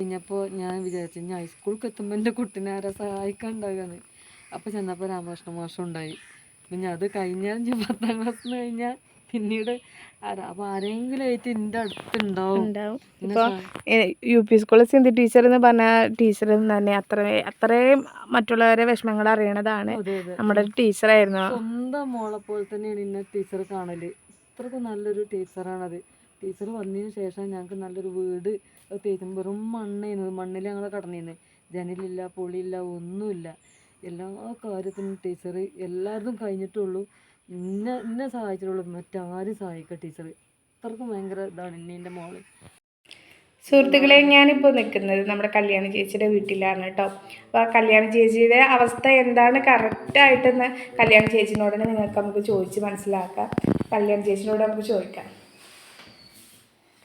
കഴിഞ്ഞപ്പോൾ ഞാൻ വിചാരിച്ചു ഞാൻ ഹൈസ്കൂൾക്ക് എത്തുമ്പോൾ എന്റെ കുട്ടീനെ ആരാ സഹായിക്കാൻ ഉണ്ടാകുകയെന്ന് അപ്പോൾ ചെന്നപ്പോൾ രാമകൃഷ്ണ മോശം ഉണ്ടായി. പിന്നെ അത് കഴിഞ്ഞാൽ ഞാൻ പത്താം ക്ലാസ് നിന്ന് കഴിഞ്ഞാൽ പിന്നീട് ആരാ? അപ്പോൾ ആരെങ്കിലും ആയിട്ട് എന്റെ അടുത്തുണ്ടാവും. ഇപ്പോൾ യു പി സ്കൂളിൽ സിന്ധി ടീച്ചർ എന്ന് പറഞ്ഞ ടീച്ചർ തന്നെ അത്ര അത്രയും മറ്റുള്ളവരെ വിഷമങ്ങൾ അറിയണതാണ് നമ്മുടെ ടീച്ചർ ടീച്ചറായിരുന്നു സ്വന്തം മോളെ പോലെ തന്നെയാണ് ഇന്ന ടീച്ചർ കാണൽ. ഇത്രക്കും നല്ലൊരു ടീച്ചറാണത് ടീച്ചർ വന്നതിന് ശേഷം ഞങ്ങൾക്ക് നല്ലൊരു വീട് തേച്ചും വെറും മണ്ണായിരുന്നു മണ്ണിൽ ഞങ്ങൾ കടന്നിരുന്നത് ജനലില്ല പൊളിയില്ല ഒന്നുമില്ല. എല്ലാ കാര്യത്തിനും ടീച്ചർ എല്ലാവരും കഴിഞ്ഞിട്ടുള്ളൂ. ഇന്നെ എന്നെ സഹായിച്ചിട്ടുള്ളൂ. മറ്റാരും സഹായിക്കുക ടീച്ചർ. അത്രയ്ക്കും ഭയങ്കര ഇതാണ് ഇനി എന്റെ മോൾ. സുഹൃത്തുക്കളെ ഞാനിപ്പോൾ നിൽക്കുന്നത് നമ്മുടെ കല്യാണ ചേച്ചിയുടെ വീട്ടിലാണ് കേട്ടോ അപ്പോൾ ആ കല്യാണ ചേച്ചിയുടെ അവസ്ഥ എന്താണ്? കറക്റ്റായിട്ടെന്ന് കല്യാണ ചേച്ചിനോടനെ നിങ്ങൾക്ക് നമുക്ക് ചോദിച്ച് മനസ്സിലാക്കാം. കല്യാണ ചേച്ചിനോട് നമുക്ക് ചോദിക്കാം.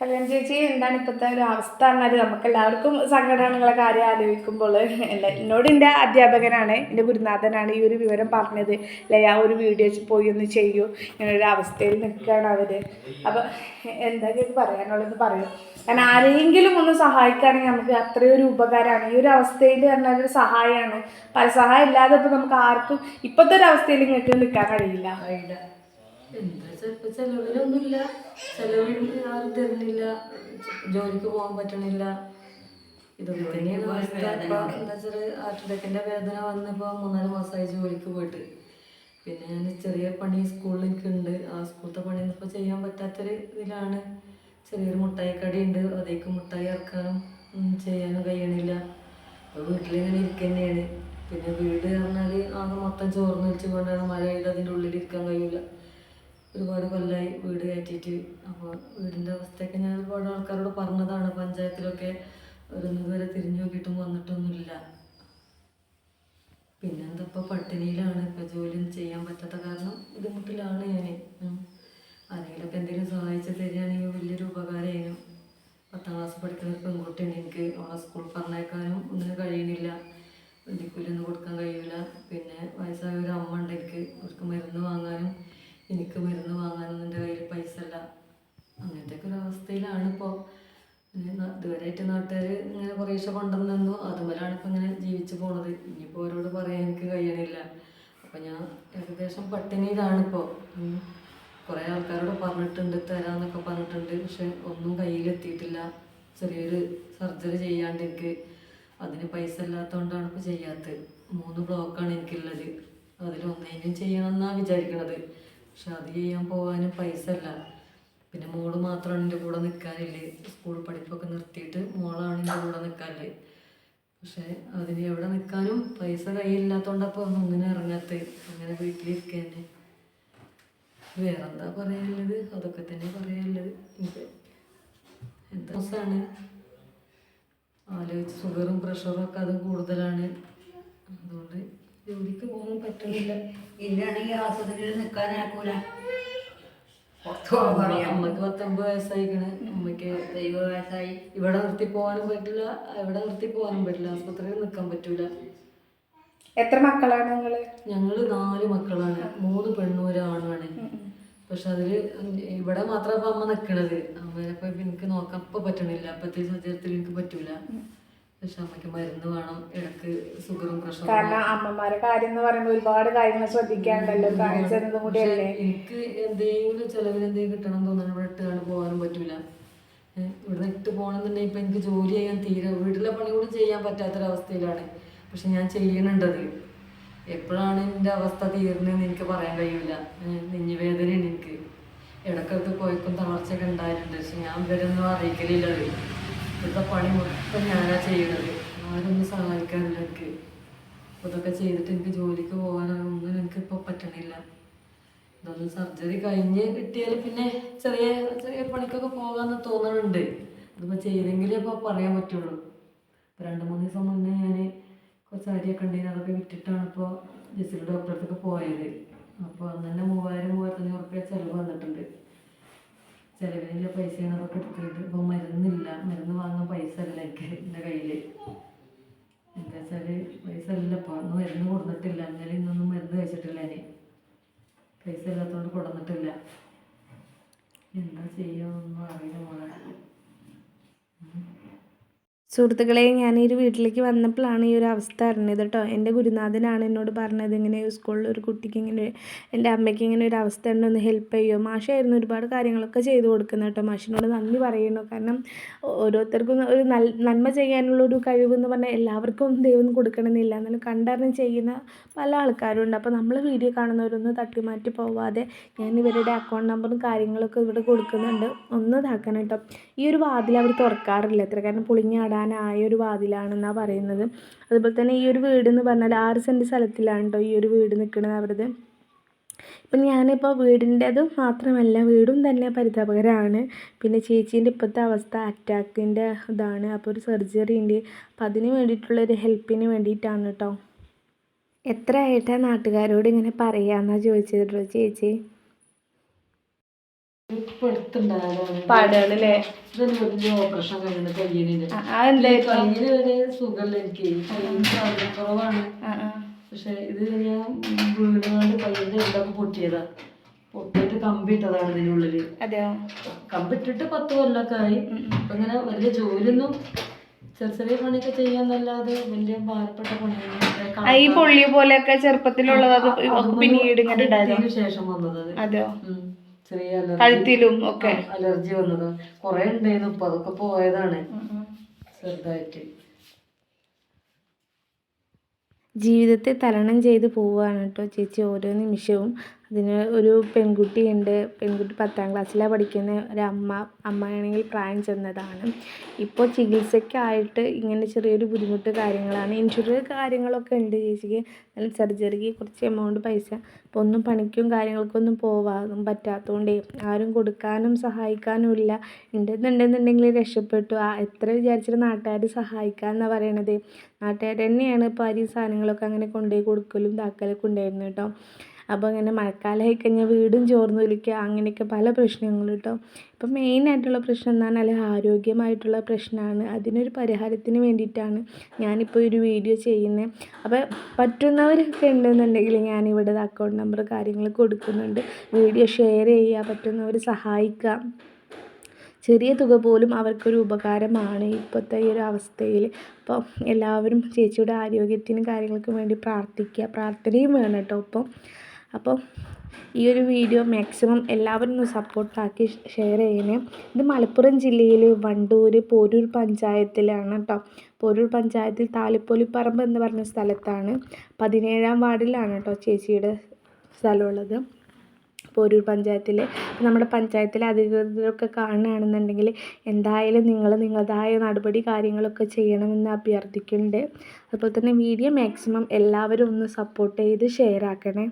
കല്യാണ ചേച്ചി എന്താണ് ഇപ്പോഴത്തെ ഒരു അവസ്ഥ പറഞ്ഞാൽ നമുക്ക് എല്ലാവർക്കും സംഘടനകളെ കാര്യം ആലോചിക്കുമ്പോൾ അല്ല എന്നോട് എന്റെ അധ്യാപകനാണ് എന്റെ ഗുരുനാഥനാണ് ഈ ഒരു വിവരം പറഞ്ഞത്. അല്ലെ? ആ ഒരു വീഡിയോ പോയി ഒന്ന് ചെയ്യൂ. ഇങ്ങനൊരു അവസ്ഥയിൽ നിൽക്കുകയാണ് അവർ അപ്പോൾ എന്തൊക്കെ പറയാനുള്ളത് പറയും. കാരണം ആരെങ്കിലും ഒന്ന് സഹായിക്കുകയാണെങ്കിൽ നമുക്ക് അത്രയും ഒരു ഉപകാരമാണ്. ഈ ഒരു അവസ്ഥയിൽ പറഞ്ഞാൽ ഒരു സഹായമാണ്. പല സഹായം ഇല്ലാതെ ഇപ്പോൾ നമുക്ക് ആർക്കും ഇപ്പോഴത്തെ ഒരു അവസ്ഥയിൽ ഇങ്ങോട്ട് നിൽക്കാൻ കഴിയില്ല. എന്താ ചിലപ്പോൾ ചിലവിലൊന്നുമില്ല. ചിലവിൽ ആരും തരുന്നില്ല ജോലിക്ക് പോകാൻ പറ്റണില്ല. ഇതൊന്നും തന്നെയാണ് അവസ്ഥ. ഇപ്പം എന്താ വെച്ചാൽ ഹാർട്ട് വേദന വന്നപ്പോൾ മൂന്നാൽ മാസമായി ജോലിക്ക് പോയിട്ട്. പിന്നെ ഞാൻ ചെറിയ പണി സ്കൂളിൽ ഉണ്ട് ആ സ്കൂളത്തെ പണി ഇപ്പോൾ ചെയ്യാൻ പറ്റാത്തൊരു ഇതിലാണ്. ചെറിയൊരു മുട്ടായി കടയുണ്ട്. അതേക്ക് മുട്ടായി ഇറക്കാനും ചെയ്യാനും കഴിയണില്ല. വീട്ടിലിങ്ങനെ ഇരിക്കുന്നതാണ് പിന്നെ വീട് പറഞ്ഞാൽ ആകെ മൊത്തം ചോർന്ന് വെച്ചുകൊണ്ടാണ് മഴ പെയ്ത് അതിന്റെ ഉള്ളിൽ ഇരിക്കാൻ കഴിയില്ല ഒരുപാട് കൊല്ലമായി വീട് കയറ്റിയിട്ട്. അപ്പോൾ വീടിന്റെ അവസ്ഥയൊക്കെ ഞാൻ ഒരുപാട് ആൾക്കാരോട് പറഞ്ഞതാണ്. പഞ്ചായത്തിലൊക്കെ അവരൊന്നും ഇതുവരെ തിരിഞ്ഞു നോക്കിയിട്ടും വന്നിട്ടൊന്നുമില്ല. പിന്നെന്താ ഇപ്പോൾ പട്ടിണിയിലാണ്. ഇപ്പോൾ ജോലിയൊന്നും ചെയ്യാൻ പറ്റാത്ത കാരണം ബുദ്ധിമുട്ടിലാണ് ഞാൻ ആരെങ്കിലുമൊക്കെ എന്തെങ്കിലും സഹായിച്ച് തരികയാണെങ്കിൽ വലിയൊരു ഉപകാരമായിരുന്നു. പത്താം ക്ലാസ് പഠിക്കുന്ന ഒരു പെൺകുട്ടിയാണ് എനിക്ക്. അവളെ സ്കൂളിൽ പറഞ്ഞേക്കാനും ഒന്നിനും കഴിയണില്ല. വണ്ടിക്കൂലൊന്നും കൊടുക്കാൻ കഴിയില്ല പിന്നെ വയസ്സായ ഒരു അമ്മ ഉണ്ട് എനിക്ക് അവർക്ക് മരുന്ന് വാങ്ങാനും എനിക്ക് മരുന്ന് വാങ്ങാനും എന്റെ കയ്യിൽ പൈസ ഇല്ല അങ്ങനത്തെ ഒരു അവസ്ഥയിലാണ് ഇപ്പോൾ ഇതുവരെയായിട്ട് നാട്ടുകാർ ഇങ്ങനെ കുറേശ്ശെ കൊണ്ടുവന്നു അതുമല്ലാണ് ഇപ്പം ഇങ്ങനെ ജീവിച്ചു പോണത്. ഇനിയിപ്പോൾ അവരോട് പറയാൻ എനിക്ക് കഴിയണില്ല. അപ്പം ഞാൻ ഏകദേശം പട്ടിണിയിലാണ് ഇപ്പോൾ കുറേ ആൾക്കാരോട് പറഞ്ഞിട്ടുണ്ട് തരാമെന്നൊക്കെ പറഞ്ഞിട്ടുണ്ട്. പക്ഷെ ഒന്നും കയ്യിലെത്തിയിട്ടില്ല. ചെറിയൊരു സർജറി ചെയ്യാണ്ട് എനിക്ക് അതിന് പൈസ ഇല്ലാത്തതുകൊണ്ടാണ് ഇപ്പോൾ ചെയ്യാത്തത്. മൂന്ന് ബ്ലോക്കാണ് എനിക്കുള്ളത്. അതിൽ ഒന്നേനും ചെയ്യണം എന്നാണ് വിചാരിക്കണത്. പക്ഷെ അത് ചെയ്യാൻ പോകാനും പൈസ ഇല്ല. പിന്നെ മോൾ മാത്രമാണ് എന്റെ കൂടെ നിൽക്കാനില്ലേ സ്കൂൾ പഠിപ്പൊക്കെ നിർത്തിയിട്ട് മോളാണ് എന്റെ കൂടെ നിൽക്കാനില്ലേ പക്ഷെ അതിന് എവിടെ നിൽക്കാനും പൈസ കയ്യിലില്ലാത്തതുകൊണ്ടപ്പോൾ ഒന്നിനും ഇറങ്ങാത്ത. അങ്ങനെ വീട്ടിലിരിക്കുക തന്നെ വേറെന്താ പറയാനുള്ളത്? അതൊക്കെ തന്നെ പറയാനുള്ളത്. എനിക്ക് എന്താ ദിവസമാണ് ആലോചിച്ച് ഷുഗറും പ്രഷറും ഒക്കെ അതും കൂടുതലാണ്. അതുകൊണ്ട് ജോലിക്ക് പോകാൻ പറ്റുന്നില്ല ഇല്ലാണെങ്കിൽ ആശുപത്രിയിൽ പറയാം അമ്മയ്ക്ക് പത്തൊമ്പത് വയസ്സായിക്കണ്. അമ്മയ്ക്ക് ദൈവ വയസ്സായി. ഇവിടെ നിർത്തി പോകാനും പറ്റില്ല. ഇവിടെ നിർത്തി പോകാനും പറ്റില്ല. ആസ്പത്രിയിൽ നിൽക്കാൻ പറ്റൂല. എത്ര മക്കളാണ് നിങ്ങൾ? ഞങ്ങൾ നാല് മക്കളാണ്. മൂന്ന് പെണ്ണും ഒരു ആണുമാണ്. പക്ഷെ അതിൽ ഇവിടെ മാത്രം ഇപ്പൊ അമ്മ നിക്കണത്. അമ്മേനെപ്പൊ എനിക്ക് നോക്കാൻ ഇപ്പൊ പറ്റണില്ല. അപ്പത്തെ സാഹചര്യത്തിൽ എനിക്ക് പറ്റൂല. പക്ഷെ അമ്മയ്ക്ക് മരുന്ന് വേണം ഇടയ്ക്ക് ഷുഗറും പ്രഷറും കാരണം അമ്മമാരെ കാര്യം എന്ന് പറയുമ്പോൾ ഒരുപാട് കാര്യങ്ങൾ ശ്രദ്ധിക്കാണ്ടല്ലോ. കാണിച്ചതും കൂടിയല്ലേ എനിക്ക് എന്തെങ്കിലും ചെലവിന് എന്തെങ്കിലും കിട്ടണം തോന്നുന്നു. തോന്നണം ഇവിടെ ഇട്ടാണ് പോകാനും പറ്റൂല. ഇവിടെ ഇട്ട് പോകണമെന്നുണ്ടെങ്കിൽ ഇപ്പം എനിക്ക് ജോലി ചെയ്യാൻ തീരെ വീട്ടിലെ പണി കൂടി ചെയ്യാൻ പറ്റാത്തൊരവസ്ഥയിലാണ്. പക്ഷെ ഞാൻ ചെയ്യണുണ്ടത് എപ്പോഴാണ് എന്റെ അവസ്ഥ തീർന്നതെന്ന് എനിക്ക് പറയാൻ കഴിയില്ല നെഞ്ഞുവേദനയാണ് എനിക്ക്. ഇടയ്ക്കൊക്കെ പോയക്കും തളർച്ചയൊക്കെ ഉണ്ടായിട്ടുണ്ട്. പക്ഷെ ഞാൻ ഇവരൊന്നും അറിയിക്കലില്ല ഇവിടുത്തെ പണി മൊത്തം ഞാനാ ചെയ്യണത്. ആരൊന്നും സഹായിക്കാറില്ല എനിക്ക്. ഇതൊക്കെ ചെയ്തിട്ട് എനിക്ക് ജോലിക്ക് പോകാനൊന്നും എനിക്കിപ്പോൾ പറ്റണില്ല. ഇതൊന്നും സർജറി കഴിഞ്ഞ് കിട്ടിയാൽ പിന്നെ ചെറിയ ചെറിയ പണിക്കൊക്കെ പോകാമെന്ന് തോന്നുന്നുണ്ട് അതിപ്പോൾ ചെയ്തെങ്കിലേ ഇപ്പോൾ പറയാൻ പറ്റുള്ളൂ. രണ്ട് മൂന്ന് ദിവസം മുന്നേ ഞാൻ കുറച്ച് അരിയൊക്കെ ഉണ്ടെങ്കിൽ അതൊക്കെ വിറ്റിട്ടാണ് ഇപ്പോൾ ജസ്റ്റിൽ ഡോക്ടറെ പോയത്. അപ്പോൾ അന്ന് തന്നെ മൂവായിരം മൂവായിരത്തഞ്ഞൂറ് റുപ്യ ചിലവ് വന്നിട്ടുണ്ട്. ചിലവിനുള്ള പൈസ അതൊക്കെ എടുത്തിട്ട് ഇപ്പോൾ മരുന്നില്ല. മരുന്ന് വാങ്ങാൻ പൈസ അല്ല എന്റെ കയ്യിൽ എന്താ വെച്ചാൽ പൈസ ഇല്ല ഇപ്പോൾ അന്ന് മരുന്ന് കൊടുത്തിട്ടില്ല. അങ്ങനെ ഇന്നൊന്നും മരുന്ന് കഴിച്ചിട്ടില്ല ഇനി. പൈസ ഇല്ലാത്തതുകൊണ്ട് കൊടുത്തിട്ടില്ല എന്താ ചെയ്യാമെന്നൊന്നും അറിയില്ല മോളെ. സുഹൃത്തുക്കളെ ഞാൻ ഈ ഒരു വീട്ടിലേക്ക് വന്നപ്പോഴാണ് ഈ ഒരു അവസ്ഥ അറിഞ്ഞത് കേട്ടോ. എന്റെ ഗുരുനാഥനാണ് എന്നോട് പറഞ്ഞത് ഇങ്ങനെ സ്കൂളിൽ ഒരു കുട്ടിക്ക് ഇങ്ങനെ എന്റെ അമ്മയ്ക്ക് ഇങ്ങനെ ഒരു അവസ്ഥ ഉണ്ട് ഒന്ന് ഹെൽപ്പ് ചെയ്യുമോ മാഷായിരുന്നു ഒരുപാട് കാര്യങ്ങളൊക്കെ ചെയ്തു കൊടുക്കുന്നത് കേട്ടോ. മാഷിനോട് നന്ദി പറയുന്നു. കാരണം ഓരോരുത്തർക്കും ഒരു നന്മ ചെയ്യാനുള്ള ഒരു കഴിവെന്ന് പറഞ്ഞാൽ എല്ലാവർക്കും ദൈവം കൊടുക്കണമെന്നില്ല. എന്നാലും കണ്ടറിഞ്ഞ് ചെയ്യുന്ന പല ആൾക്കാരും ഉണ്ട്. അപ്പോൾ നമ്മൾ വീഡിയോ കാണുന്നവരൊന്നും തട്ടിമാറ്റി പോവാതെ ഞാൻ ഇവരുടെ അക്കൗണ്ട് നമ്പറും കാര്യങ്ങളൊക്കെ ഇവിടെ കൊടുക്കുന്നുണ്ട്. ഒന്ന് ഇതാക്കണം കേട്ടോ. ഈ ഒരു വാതിൽ അവർ തുറക്കാറില്ല. എത്ര കാരണം പൊളിഞ്ഞാടാനായ ഒരു വാതിലാണെന്നാണ് പറയുന്നത്. അതുപോലെ തന്നെ ഈ ഒരു വീട് എന്ന് പറഞ്ഞാൽ ആറ് സെന്റ് സ്ഥലത്തിലാണ് കേട്ടോ ഈ ഒരു വീട് നിൽക്കുന്നത് അവരത്. ഇപ്പം ഞാനിപ്പോൾ വീടിന്റെത് മാത്രമല്ല വീടും തന്നെ പരിതാപകരമാണ് പിന്നെ ചേച്ചീന്റെ ഇപ്പോഴത്തെ അവസ്ഥ അറ്റാക്കിന്റെ ഇതാണ്. അപ്പോൾ ഒരു സർജറി ഉണ്ട്. അപ്പം അതിന് വേണ്ടിയിട്ടുള്ളൊരു ഹെൽപ്പിന് വേണ്ടിയിട്ടാണ് കേട്ടോ എത്ര ആയിട്ടാണ് നാട്ടുകാരോട് ഇങ്ങനെ പറയാമെന്നാണ് കേട്ടോ ചേച്ചി? പാടുകളല്ലേ ഓപ്പറേഷൻ കഴിഞ്ഞ കയ്യിന് അതെന്തായിരുന്നു കയ്യിന് വരെ സുഖമില്ല എനിക്ക്. കുറവാണ്. പക്ഷെ ഇത് ഞാൻ വീടുകൊണ്ട് കയ്യിന്റെ ഇതൊക്കെ പൊട്ടിയതാ. പൊട്ടിയിട്ട് കമ്പിട്ടതാണ് ഇതിനുള്ളിൽ കമ്പിട്ടിട്ട് പത്ത് കൊല്ലൊക്കെ ആയി. അങ്ങനെ വലിയ ജോലിയൊന്നും ചെറിയ ചെറിയ പണിയൊക്കെ ചെയ്യാന്നല്ലാതെ വലിയ ഭാരപ്പെട്ട പണിയൊന്നും ഈ പോലെയൊക്കെ ചെറുപ്പത്തിലുള്ളത് പിന്നീട് ശേഷം വന്നത്. അത് അതെയോ. ചെറിയ അലർജി. കഴുത്തിലും ഒക്കെ. അലർജി വന്നത്. കൊറേ ഉണ്ടായിരുന്നു. ഇപ്പൊ അതൊക്കെ പോയതാണ്. ചെറുതായിട്ട്. ജീവിതത്തെ തരണം ചെയ്ത് പോവുകയാണ് കേട്ടോ ചേച്ചി ഓരോ നിമിഷവും. അതിന് ഒരു പെൺകുട്ടിയുണ്ട്. പെൺകുട്ടി പത്താം ക്ലാസ്സിലാണ് പഠിക്കുന്ന. ഒരു അമ്മ അമ്മയാണെങ്കിൽ പ്രായം ചെന്നതാണ്. ഇപ്പോൾ ചികിത്സയ്ക്കായിട്ട് ഇങ്ങനെ ചെറിയൊരു ബുദ്ധിമുട്ട് കാര്യങ്ങളാണ്. ഇൻഷുറൻസ് കാര്യങ്ങളൊക്കെ ഉണ്ട് ചേച്ചിക്ക്. നല്ല സർജറിക്ക് കുറച്ച് എമൗണ്ട് പൈസ. അപ്പോൾ ഒന്നും പണിക്കും കാര്യങ്ങൾക്കൊന്നും പോവാനും പറ്റാത്തതുകൊണ്ടേ ആരും കൊടുക്കാനും സഹായിക്കാനും ഇല്ല. ഉണ്ടെന്നുണ്ടെന്നുണ്ടെങ്കിൽ രക്ഷപ്പെട്ടു. ആ എത്ര വിചാരിച്ചിട്ട് നാട്ടുകാർ സഹായിക്കാമെന്നാണ് പറയണത്. നാട്ടുകാർ തന്നെയാണ് ഇപ്പോൾ അരി സാധനങ്ങളൊക്കെ അങ്ങനെ കൊണ്ടുപോയി കൊടുക്കലും ഇതാക്കലൊക്കെ ഉണ്ടായിരുന്നു കേട്ടോ. അപ്പോൾ അങ്ങനെ മഴക്കാലമായി കഴിഞ്ഞാൽ വീടും ചോർന്നു വിളിക്കുക അങ്ങനെയൊക്കെ പല പ്രശ്നങ്ങളും കേട്ടോ. ഇപ്പം മെയിനായിട്ടുള്ള പ്രശ്നം എന്താണ് അല്ലെങ്കിൽ ആരോഗ്യമായിട്ടുള്ള പ്രശ്നമാണ്. അതിനൊരു പരിഹാരത്തിന് വേണ്ടിയിട്ടാണ് ഞാനിപ്പോൾ ഒരു വീഡിയോ ചെയ്യുന്നത്. അപ്പോൾ പറ്റുന്നവരൊക്കെ ഉണ്ടെന്നുണ്ടെങ്കിൽ ഞാനിവിടെ അക്കൗണ്ട് നമ്പർ കാര്യങ്ങൾ കൊടുക്കുന്നുണ്ട്. വീഡിയോ ഷെയർ ചെയ്യുക പറ്റുന്നവർ സഹായിക്കുക. ചെറിയ തുക പോലും അവർക്കൊരു ഉപകാരമാണ് ഇപ്പോഴത്തെ ഈ ഒരു അവസ്ഥയിൽ. അപ്പോൾ എല്ലാവരും ചേച്ചിയുടെ ആരോഗ്യത്തിനും കാര്യങ്ങൾക്കും വേണ്ടി പ്രാർത്ഥിക്കുക പ്രാർത്ഥനയും വേണം കേട്ടോ ഇപ്പം. അപ്പം ഈ ഒരു വീഡിയോ മാക്സിമം എല്ലാവരും ഒന്ന് സപ്പോർട്ടാക്കി ഷെയർ ചെയ്യണേ. ഇത് മലപ്പുറം ജില്ലയിൽ വണ്ടൂർ പോരൂർ പഞ്ചായത്തിലാണ് കേട്ടോ പോരൂർ പഞ്ചായത്തിൽ താലിപ്പൊലിപ്പറമ്പ് എന്ന് പറഞ്ഞ സ്ഥലത്താണ് പതിനേഴാം വാർഡിലാണ് കേട്ടോ ചേച്ചിയുടെ സ്ഥലമുള്ളത്. പോരൂർ പഞ്ചായത്തിൽ നമ്മുടെ പഞ്ചായത്തിലെ അധികൃതരൊക്കെ കാണുകയാണെന്നുണ്ടെങ്കിൽ എന്തായാലും നിങ്ങൾ നിങ്ങളതായ നടപടി കാര്യങ്ങളൊക്കെ ചെയ്യണമെന്ന് അഭ്യർത്ഥിക്കുന്നുണ്ട്. അതുപോലെ തന്നെ വീഡിയോ മാക്സിമം എല്ലാവരും ഒന്ന് സപ്പോർട്ട് ചെയ്ത് ഷെയർ ആക്കണേ.